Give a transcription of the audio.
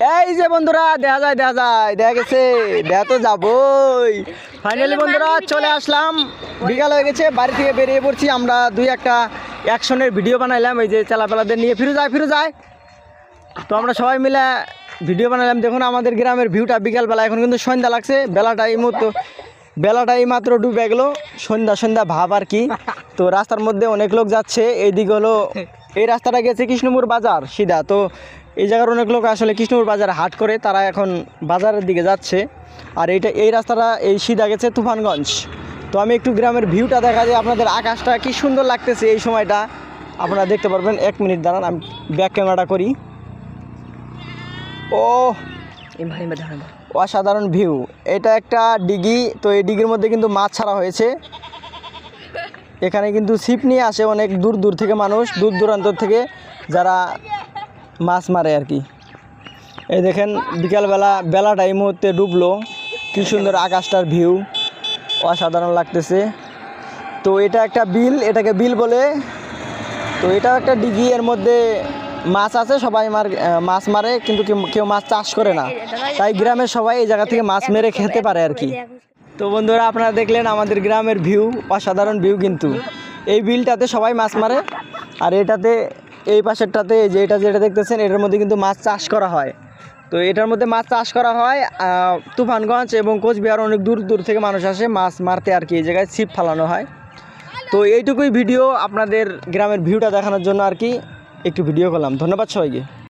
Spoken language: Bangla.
এই যে বন্ধুরা, দেখা যায় দেখা যায়, দেখা গেছে, দেখা তো যাবই। ফাইনালি বন্ধুরা, চলে আসলাম। বিকাল হয়ে গেছে, বাড়ি থেকে বেরিয়ে পড়ছি। আমরা দুই একটা অ্যাকশনের ভিডিও বানাইলাম, এই যে চালাপালাদের নিয়ে। ফিরে যায় ফিরে যায়। তো আমরা সবাই মিলে ভিডিও বানালাম দেখুন, আমাদের গ্রামের ভিউটা বিকালবেলা, এখন কিন্তু সন্ধ্যা লাগছে। বেলাটা এই মতো বেলাটা এই মাত্র ডুবে গেলো। সন্ধ্যা সন্ধ্যা ভাব আর কি। তো রাস্তার মধ্যে অনেক লোক যাচ্ছে। এইদিক হলো, এই রাস্তাটা গেছে কৃষ্ণপুর বাজার, সিধা। তো এই জায়গার অনেক লোক আসলে কৃষ্ণপুর বাজারে হাট করে, তারা এখন বাজারের দিকে যাচ্ছে। আর এইটা, এই রাস্তাটা, এই সিধা গেছে তুফানগঞ্জ। তো আমি একটু গ্রামের ভিউটা দেখা যায় আপনাদের আকাশটা কি সুন্দর লাগতেছে এই সময়টা। আপনারা দেখতে পারবেন, এক মিনিট দাঁড়ান, আমি ব্যাক ক্যামেরাটা করি। ও, অসাধারণ ভিউ এটা একটা ডিগি, তো এই ডিগির মধ্যে কিন্তু মাছ ছাড়া হয়েছে। এখানে কিন্তু ছিপ নিয়ে আসে অনেক দূর দূর থেকে মানুষ, দূর দূরান্ত থেকে যারা মাছ মারে আর কি। এই দেখেন, বিকালবেলা বেলাটা এই মুহূর্তে ডুবলো। কী সুন্দর আকাশটার ভিউ অসাধারণ লাগতেছে। তো এটা একটা বিল, এটাকে বিল বলে। তো এটা একটা ডিগি, এর মধ্যে মাছ আছে, সবাই মার মাছ মারে, কিন্তু কেউ- মাছ চাষ করে না। তাই গ্রামের সবাই এই জায়গা থেকে মাছ মেরে খেতে পারে আর কি। তো বন্ধুরা, আপনারা দেখলেন আমাদের গ্রামের ভিউ অসাধারণ ভিউ কিন্তু। এই বিলটাতে সবাই মাছ মারে, আর এটাতে এই পাশেরটাতে যেটা যেটা দেখতেছেন, এটার মধ্যে কিন্তু মাছ চাষ করা হয়। তো এটার মধ্যে মাছ চাষ করা হয় তুফানগঞ্জ এবং কোচবিহার অনেক দূর দূর থেকে মানুষ আসে মাছ মারতে আর কি, এই জায়গায় ছিপ ফালানো হয়। তো এইটুকুই ভিডিও আপনাদের গ্রামের ভিউটা দেখানোর জন্য আর কি, একটু ভিডিও করলাম। ধন্যবাদ সবাইকে।